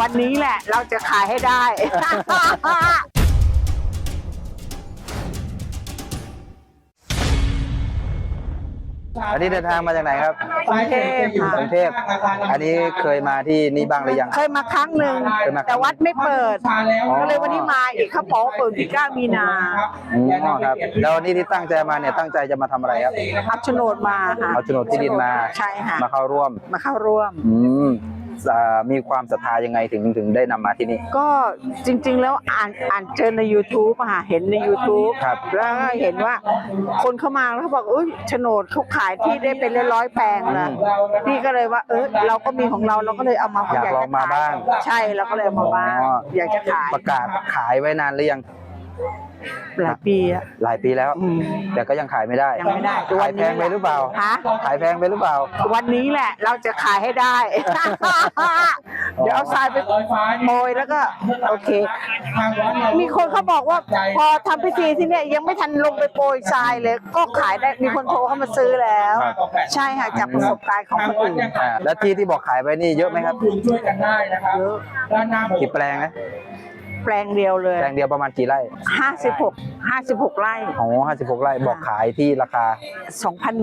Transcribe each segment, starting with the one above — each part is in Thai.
วันนี้แหละเราจะขายให้ได้ อันนี้เดินทางมาจากไหนครับกรุงเทพค่ะ กรุงเทพอันนี้เคยมาที่นี่บ้างหรือยัง เคยมาครั้งหนึ่งเคยมาครั้งแต่วัดไม่เปิด อ๋อ ก็เลยวันนี้มาอีกเขาบอกว่าเปิดที่เก้ามีนาอืมครับ แล้ววันนี้ที่ตั้งใจมาเนี่ยตั้งใจจะมาทำอะไรครับ เอาโฉนดมาค่ะเอาโฉนดที่ดินมา ใช่ค่ะมาเข้าร่วม มาเข้าร่วม อืมอ่า มีความศรัทธายังไงถึงถึงได้นำมาที่นี่ ก็จริงๆ แล้วอ่านอ่านเจอใน YouTube อะค่ะเห็นใน YouTube ครับแล้วก็เห็นว่าคนเข้ามาแล้วเขาบอกเอ้ยโฉนดเขาขายที่ได้เป็นร้อยๆแปลงนะพี่ก็เลยว่า เออเราก็มีของเราเราก็เลยเอามาอยากลองมาบ้าง ใช่เราก็เลยเอามาบ้างอ๋ออยากจะขายประกาศขายไว้นานหรือยัง หลายปีอะ หลายปีแล้ว อืมแต่ก็ยังขายไม่ได้ยังไม่ได้ขายแพงไปหรือเปล่าฮะ ขายแพงไปหรือเปล่า วันนี้แหละ เราจะขายให้ได้ เดี๋ยวเอาทรายไปโมยแล้วก็ โอเค มีคนเขาบอกว่าพอทำพิธีที่เนี่ยยังไม่ทันลงไปโปรยทรายเลย ก็ขายได้มีคนโทรเข้ามาซื้อแล้ว ครับ ใช่ค่ะจากประสบการณ์ของคนอื่นอ่าแล้วที่ที่บอกขายไปนี่เยอะไหมครับ คุณช่วยกันได้นะครับ เยอะ ด้านหน้าโบสถ์กี่แปลงนะ แปลงเดียวเลยแปลงเดียวประมาณกี่ไร่56 56ไร่อ๋อห้าสิบหกไร่บอกขายที่ราคา2001 สองพัน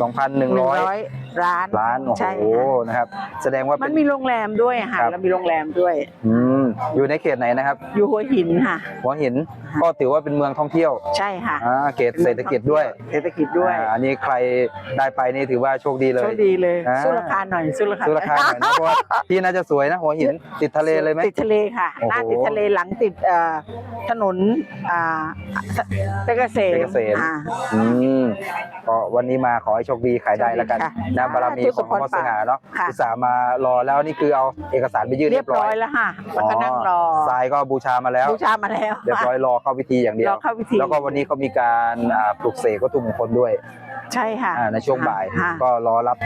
สองพันหนึ่งร้อย100ร้านล้าน โอ้ใช่โห ค่ะนะครับ แสดงว่ามัเป็นน มีโรงแรมด้วยค่ะครับแล้วมีโรงแรมด้วย อืม อยู่ในเขตไหนนะครับ อยู่หัวหินค่ะ หัวหินก็ถือว่าเป็นเมืองท่องเที่ยวใช่ค่ะอ่าเขตเศรษฐกิจด้วยเศรษฐกิจด้วยอ่าอันนี้ใครได้ไปนี่ถือว่าโชคดีเลยโชคดีเลยอ่า สู้ราคาหน่อยสู้ราคาสู้ราคาหน่อยนะเพราะว่าที่น่าจะสวยนะหัวหินติดทะเลเลยไหม ติดทะเลค่ะโอ้โหหน้าติดทะเลหลังติดเอ่อถนนอ่าเพชรเกษมเพชรเกษม อ่า อืมก็วันนี้มาขอให้โชคดีขายได้แล้วกันค่ะนะบารมีของหลวงพ่อสง่าเนาะค่ะ อุตส่าห์มารอแล้วนี่คือเอาเอกสารไปยื่นเรีเรียยบบร้ร้ออยยแล้วค่ะแล้วก็นั่งรอทรายก็บูชามาแล้วบูชามาแล้วเรียบร้อยรอเข้าพิธีอย่างเดียวรอเข้าพิธีแล้วก็วันนี้เขามีการอ่าปลุกเสกวัตถุมงคลด้วยใช่ค่ะอ่าในช่วงบ่ายค่ะก็รอรับ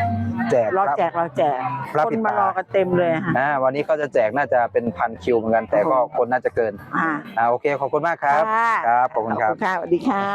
แจกรอพระแจกรอแจกพระคนปิดมาตารอกันเต็มเลยค่ะอ่าวันนี้ก็จะแจกน่าจะเป็นพันคิวเหมือนกันแต่ก็โอ้โหคนน่าจะเกินอ่าอ่าโอเคขอบคุณมากครับค่ะครับขอบคุณครับค่ะสวัสดีค่ะ